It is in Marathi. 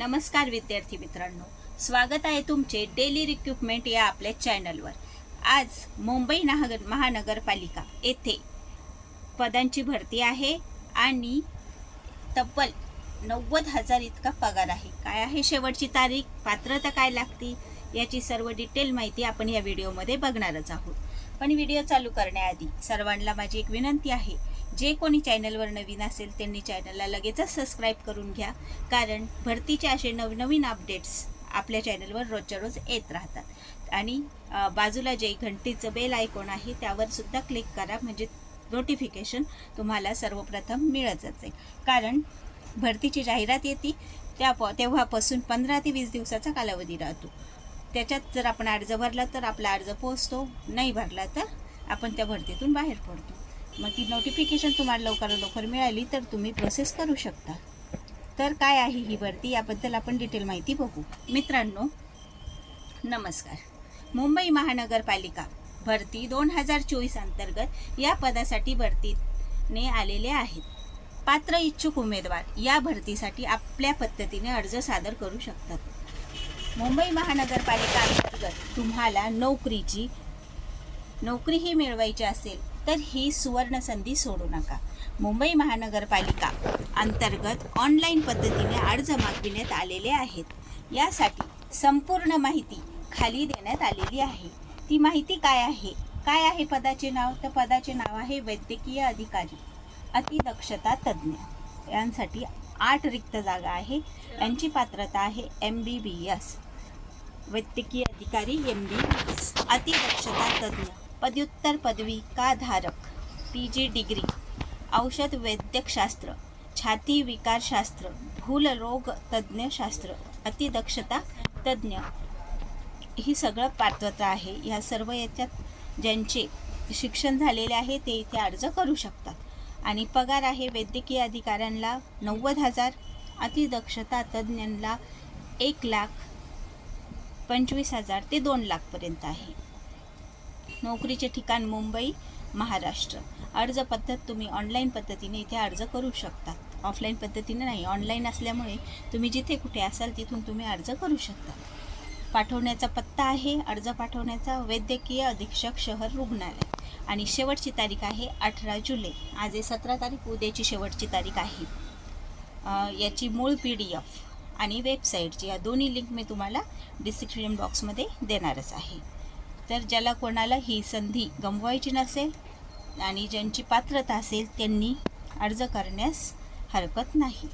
नमस्कार विद्यार्थी मित्रांनो. स्वागत आहे तुमचे डेली रिक्रुटमेंट या आपल्या चॅनलवर आज मुंबई नगर महानगरपालिका येथे पदांची भरती आहे आणि तब्बल नव्वद हजार इतका पगार आहे. काय आहे शेवटची तारीख? पात्रता काय लागते? याची सर्व डिटेल माहिती आपण या व्हिडिओमध्ये बघणारच आहोत. पण व्हिडिओ चालू करण्याआधी सर्वांना माझी एक विनंती आहे जे कोणी चॅनलवर नवीन असेल त्यांनी चॅनलला लगेचच सबस्क्राईब करून घ्या. कारण भरतीचे असे नवनवीन अपडेट्स आपल्या चॅनलवर रोजच्या रोज येत राहतात. आणि बाजूला जे घंटीचं बेल आयकॉन आहे त्यावर सुद्धा क्लिक करा. म्हणजे नोटिफिकेशन तुम्हाला सर्वप्रथम मिळत जाते कारण भरतीची जाहिरात येते त्या तेव्हापासून पंधरा ते वीस दिवसाचा कालावधी राहतो. त्याच्यात जर आपण अर्ज भरला तर आपला अर्ज पोचतो नाही भरला तर आपण त्या भरतीतून बाहेर पडतो. मग ती नोटिफिकेशन तुम्हाला लवकरात लवकर मिळाली तर तुम्ही प्रोसेस करू शकता. तर काय आहे ही भरती याबद्दल आपण डिटेल माहिती बघू. मित्रांनो नमस्कार. मुंबई महानगरपालिका भरती दोन हजार चोवीस अंतर्गत या पदासाठी भरतीने आलेले आहेत. पात्र इच्छुक उमेदवार या भरतीसाठी आपल्या पद्धतीने अर्ज सादर करू शकतात. मुंबई महानगरपालिका अंतर्गत तुम्हाला नोकरीची नोकरीही मिळवायची असेल तर ही सुवर्ण संधी सोडू नका. मुंबई महानगरपालिका अंतर्गत ऑनलाईन पद्धतीने अर्ज मागविण्यात आलेले आहेत. यासाठी संपूर्ण माहिती खाली देण्यात आलेली आहे. ती माहिती काय आहे? काय आहे पदाचे नाव? तर पदाचे नाव आहे वैद्यकीय अधिकारी अतिदक्षता तज्ज्ञ यांसाठी आठ रिक्त जागा आहे. यांची पात्रता आहे एम बी बी एस वैद्यकीय अधिकारी एम बी बी एस अतिदक्षता तज्ज्ञ पदव्युत्तर पदवी का धारक? P G degree. औषध वैद्यकशास्त्र. छाती विकारशास्त्र. भूलरोग तज्ज्ञशास्त्र. अतिदक्षता तज्ज्ञ. ही सगळं पात्रता आहे. ह्या सर्व याच्यात ज्यांचे शिक्षण झालेले आहे ते इथे अर्ज करू शकतात. आणि पगार आहे वैद्यकीय अधिकाऱ्यांना नव्वद हजार. अतिदक्षता तज्ज्ञांना एक लाख. पंचवीस हजार ते दोन लाखपर्यंत आहे. नोकरीचे ठिकाण मुंबई महाराष्ट्र. अर्ज पद्धत तुम्ही ऑनलाईन पद्धतीने इथे अर्ज करू शकता. ऑफलाईन पद्धतीने नाही ऑनलाईन असल्यामुळे तुम्ही जिथे कुठे असाल तिथून तुम्ही अर्ज करू शकता. पाठवण्याचा पत्ता आहे. अर्ज पाठवण्याचा वैद्यकीय अधीक्षक शहर रुग्णालय. आणि शेवटची तारीख आहे अठरा जुलै. आज आहे सतरा तारीख उद्याची शेवटची तारीख आहे. याची मूळ पी डी एफ आणि वेबसाईटची या दोन्ही लिंक मी तुम्हाला डिस्क्रिप्शन बॉक्समध्ये देणारच आहे. तर ज्याला कोणाला ही संधी गमवायची नसेल आणि ज्यांची पात्रता असेल त्यांनी अर्ज करण्यास हरकत नाही.